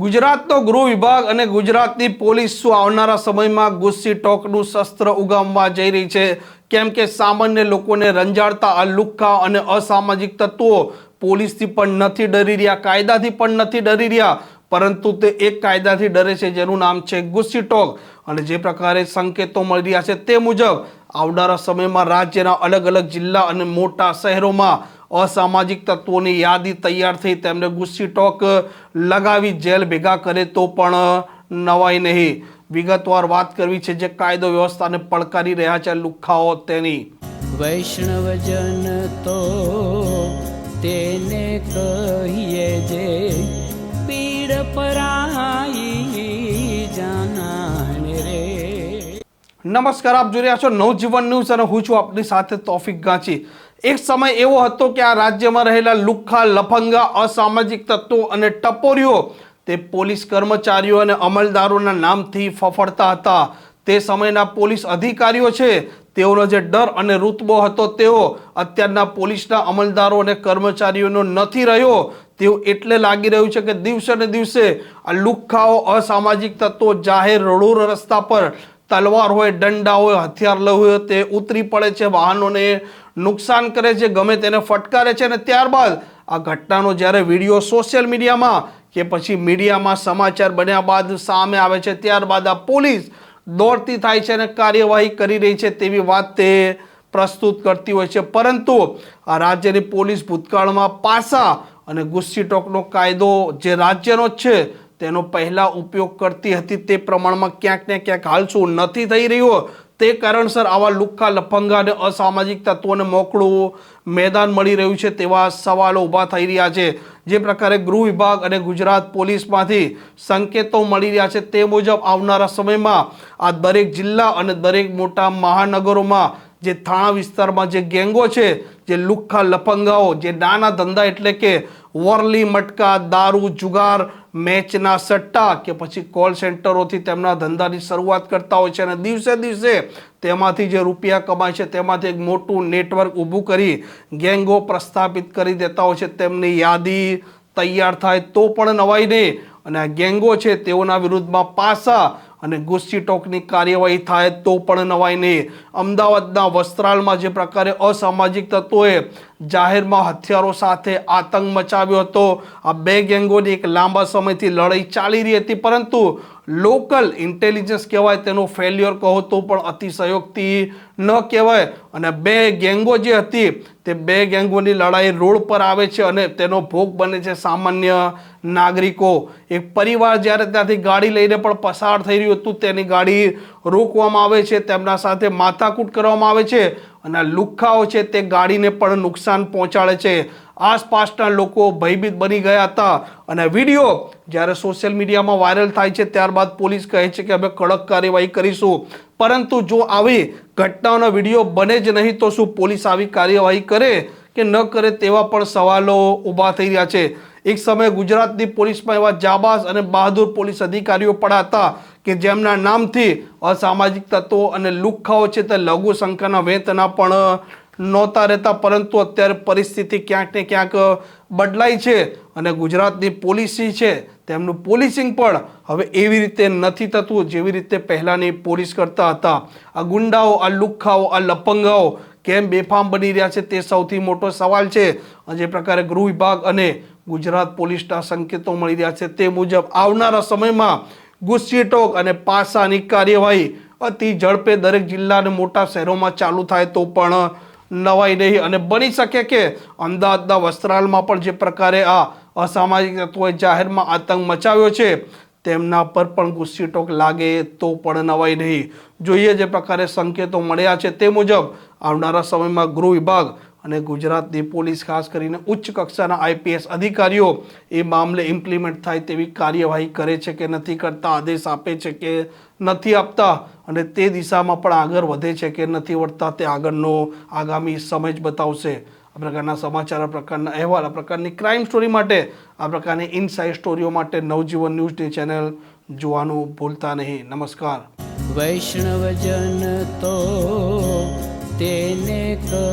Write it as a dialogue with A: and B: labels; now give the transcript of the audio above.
A: ગુજરાતનો ગૃહ વિભાગ અને ગુજરાતની પોલીસ શું આવનારા સમયમાં ગુસ્સી ટોકનું શસ્ત્ર ઉગામવા જઈ રહી છે? કેમ કે સામાન્ય લોકોને રંજાડતા લુખ્ખા અને અસામાજિક તત્વો પોલીસથી પણ નથી ડરી રહ્યા, કાયદાથી પણ નથી ડરી રહ્યા, પરંતુ તે એક કાયદાથી ડરે છે જેનું નામ છે ગુસ્સી ટોક. અને જે પ્રકારે સંકેતો મળી રહ્યા છે તે મુજબ, આવનારા સમયમાં રાજ્યના અલગ અલગ જિલ્લા અને મોટા શહેરોમાં અસામાજિક તત્વોની યાદી તૈયાર થઈ તેમને ગુસ્સી ટોક લગાવી જેલ ભેગા કરે તો પણ નવાઈ નહીં. વિગતવાર વાત કરવી છે જે કાયદો વ્યવસ્થાને પડકારી રહ્યા છે. લુખાઓ તેની.
B: વૈષ્ણવજન તો તેને કહીએ જે પીડ પરાઈ
A: નમસ્કાર આપ જોઈ રહ્યા છો નવજીવન ન્યૂઝ અને હું છું આપની સાથે તોફિક ગાંચી. એક સમય એવો હતો કે આ રાજ્યમાં રહેલા લુખ્ખા, લફંગા, અસામાજિક તત્વો અને ટપોરીઓ તે પોલીસ કર્મચારીઓ અને અમલદારોના નામથી ફફડતા હતા. તે સમયના પોલીસ અધિકારીઓ છે, તેઓનો જે ડર અને રૂતબો હતો તેઓ અત્યારના પોલીસના અમલદારો અને કર્મચારીઓનો નથી રહ્યો. તેવું એટલે લાગી રહ્યું છે કે દિવસે ને દિવસે આ લુખ્ખાઓ, અસામાજિક તત્વો જાહેર રોડ રસ્તા પર તલવાર હોય, દંડા હોય, હથિયાર હોય તે ઉતરી પડે છે વાહનોને. નુકસાન કરે છે, ગમે તેને ફટકારે છે અને ત્યારબાદ આ ઘટનાનો જ્યારે વીડિયો સોશિયલ મીડિયામાં કે પછી મીડિયામાં સમાચાર બન્યા બાદ સામે આવે છે, ત્યારબાદ આ પોલીસ દોડતી થાય છે અને કાર્યવાહી કરી રહી છે તેવી વાત તે પ્રસ્તુત કરતી હોય છે. પરંતુ આ રાજ્યની પોલીસ ભૂતકાળમાં પાસા અને ગુસ્સી ટોકનો કાયદો જે રાજ્યનો જ છે, તેનો પહેલાં ઉપયોગ કરતી હતી તે પ્રમાણમાં ક્યાંક ને ક્યાંક હાલ શું નથી થઈ રહ્યો. તે કારણસર આવા લુખ્ખા લફંગા અને અસામાજિક તત્વોને મોકળું મેદાન મળી રહ્યું છે તેવા સવાલો ઊભા થઈ રહ્યા છે. જે પ્રકારે ગૃહ વિભાગ અને ગુજરાત પોલીસમાંથી સંકેતો મળી રહ્યા છે તે મુજબ આવનારા સમયમાં આ દરેક જિલ્લા અને દરેક મોટા મહાનગરોમાં જે થાણા વિસ્તારમાં જે ગેંગો છે, જે લુખ્ખા લફંગાઓ જે નાના ધંધા એટલે કે વરલી મટકા, દારૂ, જુગાર, મેચના સટ્ટા કે પછી કોલ સેન્ટરોથી તેમના ધંધાની શરૂઆત કરતા હોય છે અને દિવસે દિવસે તેમાંથી જે રૂપિયા કમાય છે, તેમાંથી એક મોટું નેટવર્ક ઊભું કરી ગેંગો પ્રસ્થાપિત કરી દેતા હોય છે. તેમની યાદી તૈયાર થાય તો પણ નવાઈ નહીં અને આ ગેંગો છે, તેઓના વિરુદ્ધમાં પાસા અને ગુસ્સી ટોકની કાર્યવાહી થાય તો પણ નવાઈ નહીં. અમદાવાદના વસ્ત્રાલમાં જે પ્રકારે અસામાજિક તત્વોએ જાહેરમાં હથિયારો સાથે આતંક મચાવ્યો હતો. આ બે ગેંગોની એક લાંબા સમયથી લડાઈ ચાલી રહી હતી, પરંતુ લોકલ ઇન્ટેલિજન્સ કહેવાય તેનું ફેલ્યોર કહો તો પણ અતિશયોક્તિ ન કહેવાય. અને બે ગેંગો જે હતી, તે બે ગેંગોની લડાઈ રોડ પર આવે છે અને તેનો ભોગ બને છે સામાન્ય નાગરિકો. એક પરિવાર જ્યારે ત્યાંથી ગાડી લઈને પણ પસાર થઈ રહ્યું હતું, તેની ગાડી રોકવામાં આવે છે, તેમના સાથે માથાકૂટ કરવામાં આવે છે અને લુખ્ખાઓ છે તે ગાડીને પણ નુકસાન પહોંચાડે છે. આસપાસના લોકો ભયભીત બની ગયા હતા અને વીડિયો જ્યારે સોશિયલ મીડિયામાં વાયરલ થાય છે ત્યારબાદ પોલીસ કહે છે કે અમે કડક કાર્યવાહી કરીશું. પરંતુ જો આવી ઘટનાઓનો વીડિયો બને જ નહીં તો શું પોલીસ આવી કાર્યવાહી કરે કે ન કરે તેવા પણ સવાલો ઊભા થઈ રહ્યા છે. એક સમયે ગુજરાતની પોલીસમાં એવા જાબાઝ અને બહાદુર પોલીસ અધિકારીઓ પણ હતા. કે જેમના નામથી અસામાજિક તત્વો અને લુખ્ખાઓ છે તે લઘુ સંખ્યાના વેતના પણ નહોતા રહેતા, પરંતુ અત્યારે પરિસ્થિતિ ક્યાંક ને ક્યાંક બદલાઈ છે અને ગુજરાતની પોલિસી છે તેમનું પોલીસિંગ પણ હવે એવી રીતે નથી થતું જેવી રીતે પહેલાંની પોલીસ કરતા હતા. આ ગુંડાઓ, આ લુખ્ખાઓ આ લપંગાઓ કેમ બેફામ બની રહ્યા છે તે સૌથી મોટો સવાલ છે. જે પ્રકારે ગૃહ વિભાગ અને ગુજરાત પોલીસના સંકેતો મળી રહ્યા છે તે મુજબ આવનારા સમયમાં ગુસ્સી ટોક અને પાસાની કાર્યવાહી. અતિ ઝડપે દરેક જિલ્લા અને મોટા શહેરોમાં ચાલુ થાય તો પણ નવાઈ નહીં અને બની શકે કે અમદાવાદના વસ્ત્રાલમાં પણ જે પ્રકારે આ અસામાજિક તત્વોએ જાહેરમાં આતંક મચાવ્યો છે, તેમના પર પણ ગુસ્સી ટોક લાગે તો પણ નવાઈ નહીં. જોઈએ જે પ્રકારે સંકેતો મળ્યા છે તે મુજબ આવનારા સમયમાં ગૃહ વિભાગ અને ગુજરાતની પોલીસ ખાસ કરીને ઉચ્ચ કક્ષાના આઈપીએસ અધિકારીઓ એ મામલે ઇમ્પ્લિમેન્ટ થાય તેવી કાર્યવાહી કરે છે કે નથી કરતા, આદેશ આપે છે કે નથી આપતા અને તે દિશામાં પણ આગળ વધે છે કે નથી વધતા તે આગળનો આગામી સમય જ બતાવશે. આ પ્રકારના સમાચાર, આ પ્રકારના અહેવાલ, આ પ્રકારની ક્રાઇમ સ્ટોરી માટે, આ પ્રકારની ઇનસાઇડ સ્ટોરીઓ માટે નવજીવન ન્યૂઝની ચેનલ જોવાનું ભૂલતા નહીં. નમસ્કાર.
B: વૈષ્ણવજન તો તેને જે